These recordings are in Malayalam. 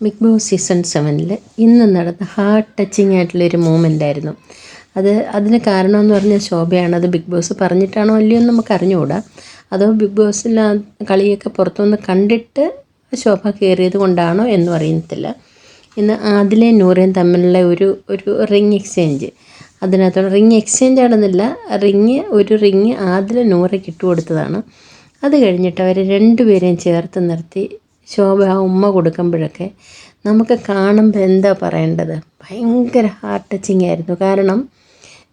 ബിഗ് ബോസ് സീസൺ സെവനിൽ ഇന്ന് നടന്ന ഹാർട്ട് ടച്ചിങ് ആയിട്ടുള്ളൊരു മൂമെന്റ് ആയിരുന്നു. അത് അതിന് കാരണം എന്ന് പറഞ്ഞാൽ ശോഭയാണ്. അത് ബിഗ് ബോസ് പറഞ്ഞിട്ടാണോ അല്ലയോ എന്ന് നമുക്ക് അറിഞ്ഞുകൂടാ. അതോ ബിഗ് ബോസിൽ ആ കളിയൊക്കെ പുറത്തുനിന്ന് കണ്ടിട്ട് ശോഭ കയറിയത് കൊണ്ടാണോ എന്നും അറിയത്തില്ല. ഇന്ന് ആദിലെ നൂറേയും തമ്മിലുള്ള ഒരു ഒരു റിങ് എക്സ്ചേഞ്ച്. അതിനകത്തോടെ റിങ് എക്സ്ചേഞ്ച് ആണെന്നില്ല റിങ് ഒരു റിങ് ആദിലെ നൂറയ്ക്ക് ഇട്ട് കൊടുത്തതാണ് അത് കഴിഞ്ഞിട്ട് അവർ രണ്ടുപേരെയും ചേർത്ത് നിർത്തി ശോഭ ഉമ്മ കൊടുക്കുമ്പോഴൊക്കെ നമുക്ക് കാണുമ്പോൾ എന്താ പറയേണ്ടത്? ഭയങ്കര ഹാർട്ട് ടച്ചിങ് ആയിരുന്നു. കാരണം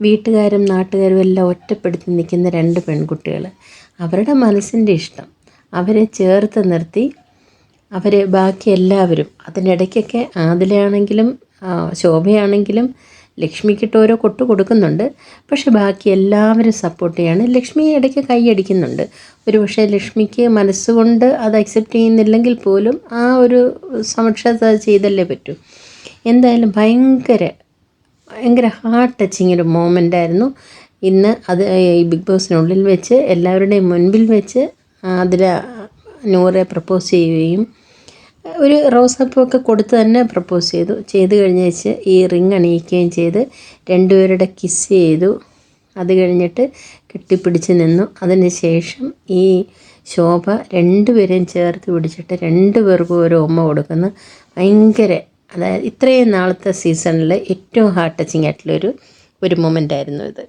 വീട്ടുകാരും നാട്ടുകാരും എല്ലാം ഒറ്റപ്പെടുത്തി നിൽക്കുന്ന രണ്ട് പെൺകുട്ടികൾ അവരുടെ മനസ്സിന്റെ ഇഷ്ടം. അവരെ ചേർത്ത് നിർത്തി അവരെ ബാക്കി എല്ലാവരും അതിനിടയ്ക്കൊക്കെ ആദിലയാണെങ്കിലും ശോഭയാണെങ്കിലും ലക്ഷ്മിക്കിട്ട് ഓരോ കൊട്ട് കൊടുക്കുന്നുണ്ട്. പക്ഷെ ബാക്കി എല്ലാവരും സപ്പോർട്ട് ചെയ്യാണ്. ലക്ഷ്മി ഇടയ്ക്ക് കൈയടിക്കുന്നുണ്ട് ഒരു പക്ഷേ ലക്ഷ്മിക്ക് മനസ്സുകൊണ്ട് അത് അക്സെപ്റ്റ് ചെയ്യുന്നില്ലെങ്കിൽ പോലും ആ ഒരു സമക്ഷത ചെയ്തല്ലേ പറ്റൂ. എന്തായാലും ഭയങ്കര ഭയങ്കര ഹാർട്ട് ടച്ചിങ് ഒരു മോമെന്റ് ആയിരുന്നു. ഇന്ന് അത് ഈ ബിഗ് ബോസിനുള്ളിൽ വെച്ച് എല്ലാവരുടെയും മുൻപിൽ വെച്ച് അതിൽ നൂറെ പ്രപ്പോസ് ചെയ്യുകയും ഒരു റോസാപ്പൂ ഒക്കെ കൊടുത്ത് തന്നെ പ്രപ്പോസ് ചെയ്തു. ചെയ്ത് കഴിഞ്ഞ വെച്ച് ഈ റിങ് അണിയിക്കുകയും ചെയ്ത് രണ്ടുപേരുടെ കിസ് ചെയ്തു. അത് കഴിഞ്ഞിട്ട് കെട്ടിപ്പിടിച്ച് നിന്നു. അതിന് ശേഷം ഈ ശോഭ രണ്ടുപേരെയും ചേർത്ത് പിടിച്ചിട്ട് രണ്ടുപേർക്കും ഒരു ഉമ്മ കൊടുക്കുന്നു. ഭയങ്കര അതായത് ഇത്രയും നാളത്തെ സീസണിൽ ഏറ്റവും ഹാർട്ട് ടച്ചിങ് ആയിട്ടുള്ളൊരു ഒരു മൊമെന്റ് ആയിരുന്നു ഇത്.